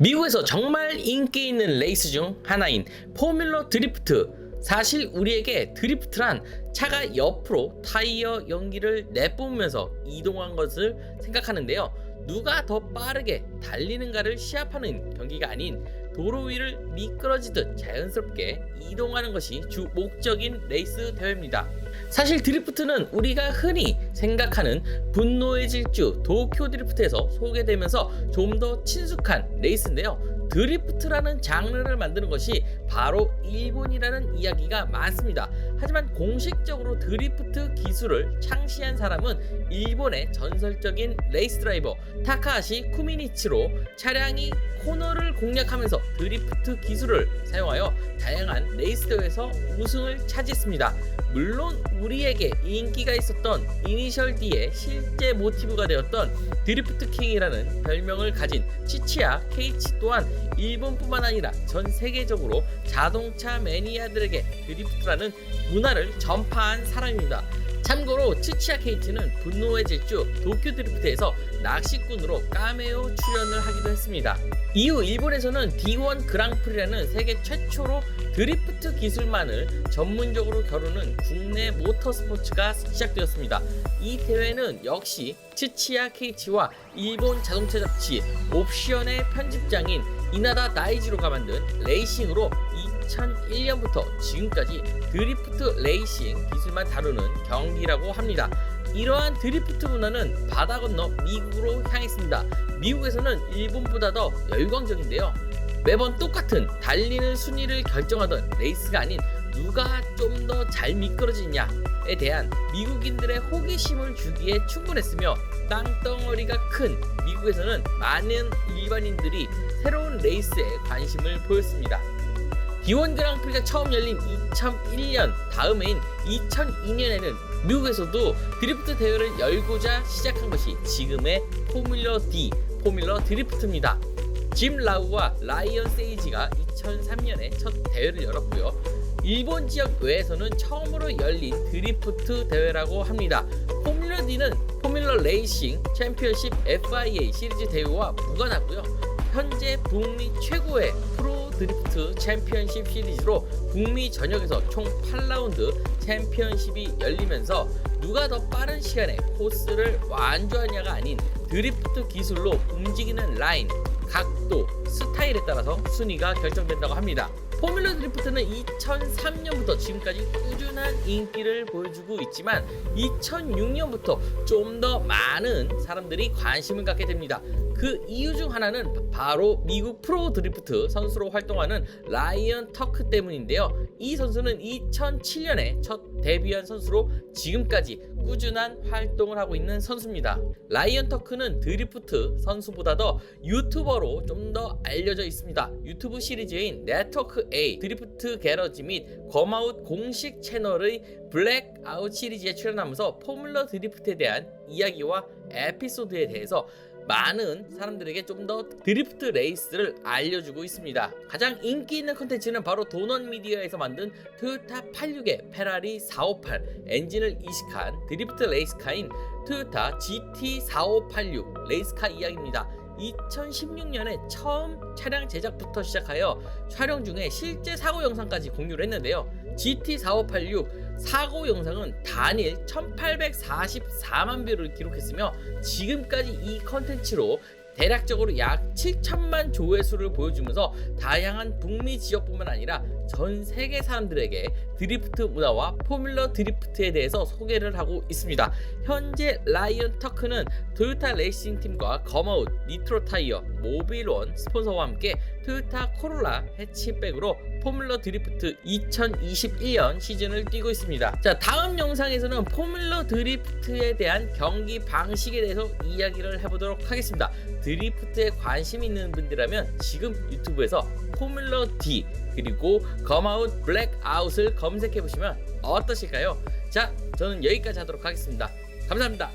미국에서 정말 인기 있는 레이스 중 하나인 포뮬러 드리프트. 사실 우리에게 드리프트란 차가 옆으로 타이어 연기를 내뿜으면서 이동한 것을 생각하는데요. 누가 더 빠르게 달리는가를 시합하는 경기가 아닌 도로 위를 미끄러지듯 자연스럽게 이동하는 것이 주 목적인 레이스 대회입니다. 사실 드리프트는 우리가 흔히 생각하는 분노의 질주 도쿄 드리프트에서 소개되면서 좀 더 친숙한 레이스인데요. 드리프트라는 장르를 만드는 것이 바로 일본이라는 이야기가 많습니다. 하지만 공식적으로 드리프트 기술을 창시한 사람은 일본의 전설적인 레이스 드라이버 타카하시 쿠미니치로 차량이 코너를 공략하면서 드리프트 기술을 사용하여 다양한 레이스 대회에서 우승을 차지했습니다. 물론 우리에게 인기가 있었던 이니셜 D의 실제 모티브가 되었던 드리프트 킹이라는 별명을 가진 치치야 케이치 또한 일본뿐만 아니라 전 세계적으로 자동차 매니아들에게 드리프트라는 문화를 전파한 사람입니다. 참고로 치치야 케이치는 분노의 질주 도쿄 드리프트에서 낚시꾼으로 까메오 출연을 하기도 했습니다. 이후 일본에서는 D1 그랑프리라는 세계 최초로 드리프트 기술만을 전문적으로 겨루는 국내 모터스포츠가 시작되었습니다. 이 대회는 역시 치치야 케이치와 일본 자동차 잡지 옵션의 편집장인 이나다 나이지로가 만든 레이싱으로 2001년부터 지금까지 드리프트 레이싱 기술만 다루는 경기라고 합니다. 이러한 드리프트 문화는 바다 건너 미국으로 향했습니다. 미국에서는 일본보다 더 열광적인데요. 매번 똑같은 달리는 순위를 결정하던 레이스가 아닌 누가 잘 미끄러지냐에 대한 미국인들의 호기심을 주기에 충분했으며 땅덩어리가 큰 미국에서는 많은 일반인들이 새로운 레이스에 관심을 보였습니다. D1 그랑프리가 처음 열린 2001년 다음 해인 2002년에는 미국에서도 드리프트 대회를 열고자 시작한 것이 지금의 포뮬러 D, 포뮬러 드리프트입니다. 짐 라우와 라이언 세이지가 2003년에 첫 대회를 열었고요. 일본 지역 외에서는 처음으로 열린 드리프트 대회라고 합니다. 포뮬러 D는 포뮬러 레이싱 챔피언십 FIA 시리즈 대회와 무관하고요. 현재 북미 최고의 프로 드리프트 챔피언십 시리즈로 북미 전역에서 총 8라운드 챔피언십이 열리면서 누가 더 빠른 시간에 코스를 완주하냐가 아닌 드리프트 기술로 움직이는 라인, 각도, 스타일에 따라서 순위가 결정된다고 합니다. 포뮬러 드리프트는 2003년부터 지금까지 꾸준한 인기를 보여주고 있지만 2006년부터 좀 더 많은 사람들이 관심을 갖게 됩니다. 그 이유 중 하나는 바로 미국 프로 드리프트 선수로 활동하는 라이언 터크 때문인데요. 이 선수는 2007년에 첫 데뷔한 선수로 지금까지 꾸준한 활동을 하고 있는 선수입니다. 라이언 터크는 드리프트 선수보다 더 유튜버로 좀 더 알려져 있습니다. 유튜브 시리즈인 네트워크 A 드리프트 게러지 및 검아웃 공식 채널의 블랙아웃 시리즈에 출연하면서 포뮬러 드리프트에 대한 이야기와 에피소드에 대해서 많은 사람들에게 좀 더 드리프트 레이스를 알려주고 있습니다. 가장 인기 있는 컨텐츠는 바로 도넛 미디어에서 만든 토요타 86의 페라리 458 엔진을 이식한 드리프트 레이스카인 토요타 GT4586 레이스카 이야기입니다. 2016년에 처음 차량 제작부터 시작하여 촬영 중에 실제 사고 영상까지 공유를 했는데요. GT4586 사고 영상은 단일 1844만 뷰를 기록했으며 지금까지 이 컨텐츠로 대략적으로 약 7천만 조회수를 보여주면서 다양한 북미 지역뿐만 아니라 전 세계 사람들에게 드리프트 문화와 포뮬러 드리프트에 대해서 소개를 하고 있습니다. 현재 라이언 터크는 토요타 레이싱 팀과 검아웃, 니트로 타이어, 모빌원 스폰서와 함께 토요타 코롤라 해치백으로 포뮬러 드리프트 2021년 시즌을 뛰고 있습니다. 자, 다음 영상에서는 포뮬러 드리프트에 대한 경기 방식에 대해서 이야기를 해보도록 하겠습니다. 드리프트에 관심 있는 분들이라면 지금 유튜브에서 포뮬러 D 그리고 검아웃 블랙아웃을 검색해 보시면 어떠실까요? 자, 저는 여기까지 하도록 하겠습니다. 감사합니다.